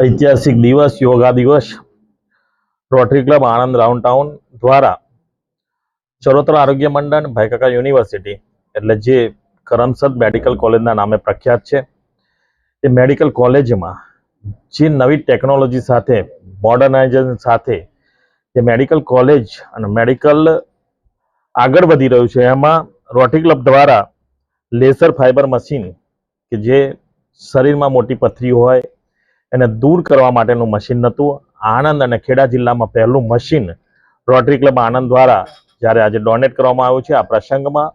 ઐતિહાસિક દિવસ, યોગા દિવસ. Rotary Club Anand Round Town દ્વારા ચરોતર આરોગ્ય મંડળ ભાઈકાકા યુનિવર્સિટી, એટલે જે કરમસદ મેડિકલ કોલેજના નામે પ્રખ્યાત છે, એ મેડિકલ કોલેજમાં જે નવી ટેકનોલોજી સાથે, મોડર્નાઇઝેશન સાથે જે મેડિકલ કોલેજ અને મેડિકલ આગળ વધી રહ્યું છે, એમાં રોટરી ક્લબ દ્વારા લેસર ફાઇબર મશીન, કે જે શરીરમાં મોટી પથરી હોય એને દૂર કરવા માટેનું મશીન નહોતું. આણંદ અને ખેડા જિલ્લામાં પહેલું મશીન રોટરી ક્લબ આણંદ દ્વારા જ્યારે આજે ડોનેટ કરવામાં આવ્યું છે. આ પ્રસંગમાં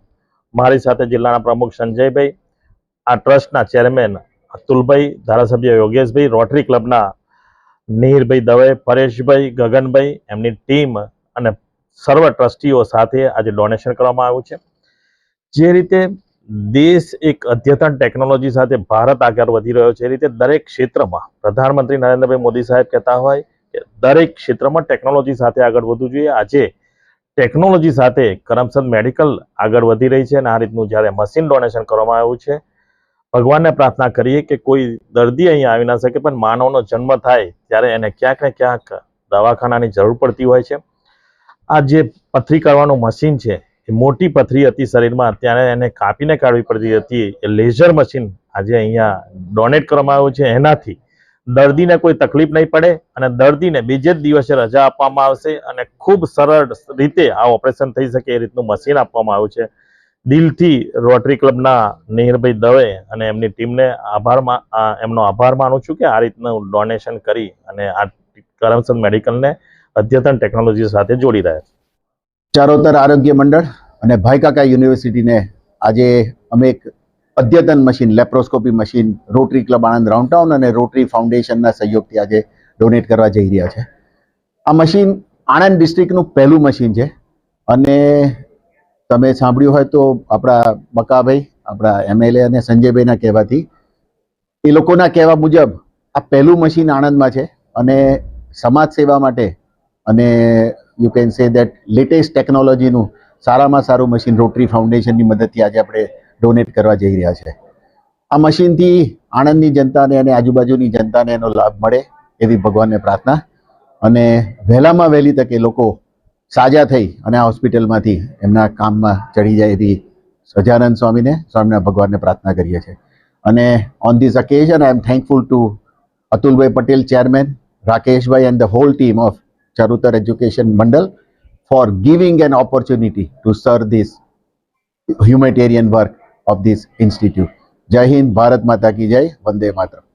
મારી સાથે જિલ્લાના પ્રમુખ સંજયભાઈ, આ ટ્રસ્ટના ચેરમેન અતુલભાઈ, ધારાસભ્ય યોગેશભાઈ રોટરી ક્લબના નીરભાઈ દવે, પરેશભાઈ ગગનભાઈ, એમની ટીમ અને સર્વ ટ્રસ્ટીઓ સાથે આજે ડોનેશન કરવામાં આવ્યું છે. જે રીતે દેશ એક અદ્યતન ટેકનોલોજી સાથે ભારત આગળ વધી રહ્યો છે. એ રીતે દરેક ક્ષેત્રમાં પ્રધાનમંત્રી નરેન્દ્રભાઈ મોદી સાહેબ કહેતા હોય કે દરેક ક્ષેત્રમાં ટેકનોલોજી સાથે આગળ વધવું જોઈએ. આજે ટેકનોલોજી સાથે કરમસદ મેડિકલ આગળ વધી રહી છે અને આ રીતનું જ્યારે મશીન ડોનેશન કરવામાં આવ્યું છે, ભગવાનને પ્રાર્થના કરીએ કે કોઈ દર્દી અહીંયા આવી ના શકે, પણ માનવનો જન્મ થાય ત્યારે એને ક્યાંક ને ક્યાંક દવાખાનાની જરૂર પડતી હોય છે. આ જે પથરી કરવાનું મશીન છે મોટી પથરી હતી શરીરમાં. ત્યારે એને કાપીને કાઢવી પડતી હતી. એ લેઝર મશીન આજે અહીંયા ડોનેટ કરવામાં આવ્યું છે એનાથી. દર્દીને કોઈ તકલીફ નહીં પડે અને દર્દીને બીજે જ દિવસે રજા આપવામાં આવશે અને ખૂબ સરળ રીતે આ ઓપરેશન થઈ શકે એ રીતનું મશીન આપવામાં આવ્યું છે. દિલથી રોટરી ક્લબના નીરભાઈ દવે અને એમની ટીમને આભારમાં એમનો આભાર માનું છું કે આ રીતનું ડોનેશન કરી અને આ કરમસદ મેડિકલને અદ્યતન ટેકનોલોજી સાથે જોડી રહ્યા છે. ચારોતર આરોગ્ય મંડળ અને ભાઈકાકા યુનિવર્સિટીને આજે અમે એક અદ્યતન machine, laparoscopy machine, Rotary Club Anand Round Town અને રોટરી ફાઉન્ડેશનના સહયોગથી આજે ડોનેટ કરવા જઈ રહ્યા છે. આ મશીન આણંદ ડિસ્ટ્રિક્ટનું પહેલું મશીન છે અને તમે સાંભળ્યું હોય તો આપણા બકાભાઈ આપણા એમએલએ અને સંજયભાઈના કહેવાથી એ લોકોના કહેવા મુજબ આ પહેલું મશીન આણંદમાં છે અને સમાજ સેવા માટે અને you can say that latest ટેકનોલોજીનું સારામાં સારું મશીન રોટરી ફાઉન્ડેશનની મદદથી આજે આપણે ડોનેટ કરવા જઈ રહ્યા છે. આ મશીનથી આણંદની જનતાને અને આજુબાજુની જનતાને એનો લાભ મળે એવી ભગવાનને પ્રાર્થના. અને વહેલામાં વહેલી તકે લોકો સાજા થઈ અને આ હોસ્પિટલમાંથી એમના કામમાં ચડી જાય એવી સજાનંદ સ્વામીને, સ્વામીના ભગવાનને પ્રાર્થના કરીએ છીએ. અને on this occasion I am thankful to Atulbhai Patel chairman Rakeshbhai and the whole team of Charutar Education Mandal for giving an opportunity to serve this humanitarian work of this institute. Jai Hind, Bharat Mata ki Jai, Vande Mataram.